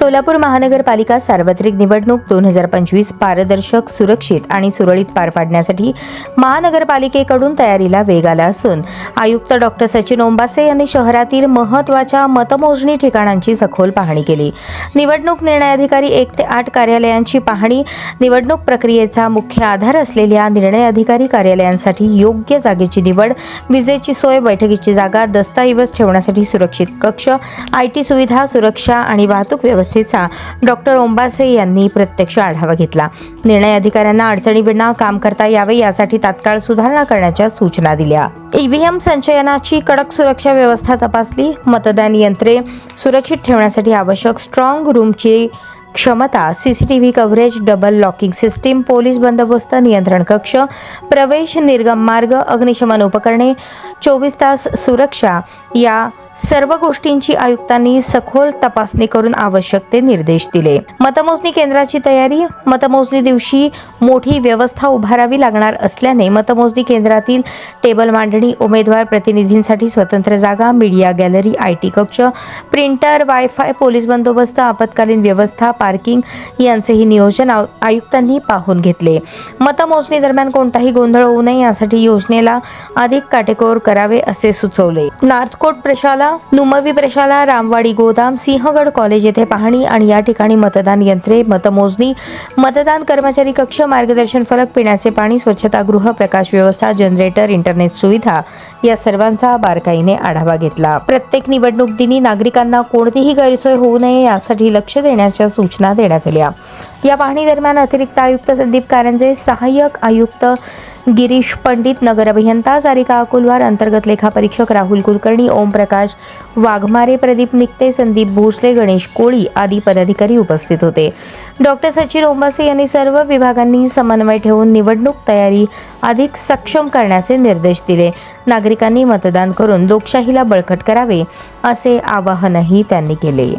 सोलापूर महानगरपालिका सार्वत्रिक निवडणूक दोन हजार पंचवीस पारदर्शक सुरक्षित आणि सुरळीत पार पाडण्यासाठी महानगरपालिकेकडून तयारीला वेग आला असून आयुक्त डॉक्टर सचिन ओंबासे यांनी शहरातील महत्त्वाच्या मतमोजणी ठिकाणांची सखोल पाहणी केली. निवडणूक निर्णय अधिकारी एक ते आठ कार्यालयांची पाहणी निवडणूक प्रक्रियेचा मुख्य आधार असलेल्या निर्णय अधिकारी कार्यालयांसाठी योग्य जागेची निवड विजेची सोय बैठकीची जागा दस्तऐवज ठेवण्यासाठी सुरक्षित कक्ष आय टी सुविधा सुरक्षा आणि वाहतूक व्यवस्थेचा डॉक्टर ओंबासे यांनी प्रत्यक्ष आढावा घेतला. निर्णय अधिकाऱ्यांना अडचणीविना काम करता यावे यासाठी तात्काळ सुधारणा करण्याच्या सूचना दिल्या. ईव्हीएम संचयनाची कडक सुरक्षा व्यवस्था तपासली. मतदान यंत्रे सुरक्षित ठेवण्यासाठी आवश्यक स्ट्रॉंग रूमची क्षमता CCTV coverage double locking system police बंदोबस्त नियंत्रण कक्ष प्रवेश निर्गम मार्ग अग्निशमन उपकरणे चोवीस तास सुरक्षा या सर्व गोष्टींची आयुक्तांनी सखोल तपासणी करून आवश्यक ते निर्देश दिले. मतमोजणी केंद्राची तयारी मतमोजणी दिवशी मोठी व्यवस्था उभारावी लागणार असल्याने मतमोजणी केंद्रातील टेबल मांडणी उमेदवार प्रतिनिधींसाठी स्वतंत्र जागा मीडिया गॅलरी आय टी कक्ष प्रिंटर वायफाय पोलीस बंदोबस्त आपत्कालीन व्यवस्था पार्किंग यांचेही नियोजन आव- आयुक्तांनी पाहून घेतले. मतमोजणी दरम्यान कोणताही गोंधळ होऊ नये यासाठी योजनेला अधिक काटेकोर करावे असे सुचवले. नार्थकोट प्रशाला नुमवी प्रशाला रामवाडी गोदाम सिंहगड कॉलेज येथे पाहणी आणि या ठिकाणी मतदान यंत्रे मतमोजणी मतदान कर्मचारी कक्ष मार्गदर्शन फलक पिण्याचे पाणी स्वच्छतागृह प्रकाश व्यवस्था जनरेटर इंटरनेट सुविधा या सर्वांचा बारकाईने आढावा घेतला. प्रत्येक निवडणूक दिनी नागरिकांना कोणतीही गैरसोय होऊ नये यासाठी लक्ष देण्याच्या सूचना देण्यात आल्या. या पाहणी दरम्यान अतिरिक्त आयुक्त संदीप कारंजे सहाय्यक आयुक्त गिरीश पंडित नगर अभियंता सारिका अकुलवार अंतर्गत लेखापरीक्षक राहुल कुलकर्णी ओमप्रकाश वाघमारे प्रदीप निकते संदीप भोसले गणेश कोळी आदी पदाधिकारी उपस्थित होते. डॉक्टर सचिन ओंबासे यांनी सर्व विभागांनी समन्वय ठेवून निवडणूक तयारी अधिक सक्षम करण्याचे निर्देश दिले. नागरिकांनी मतदान करून लोकशाहीला बळकट करावे असे आवाहनही त्यांनी केले.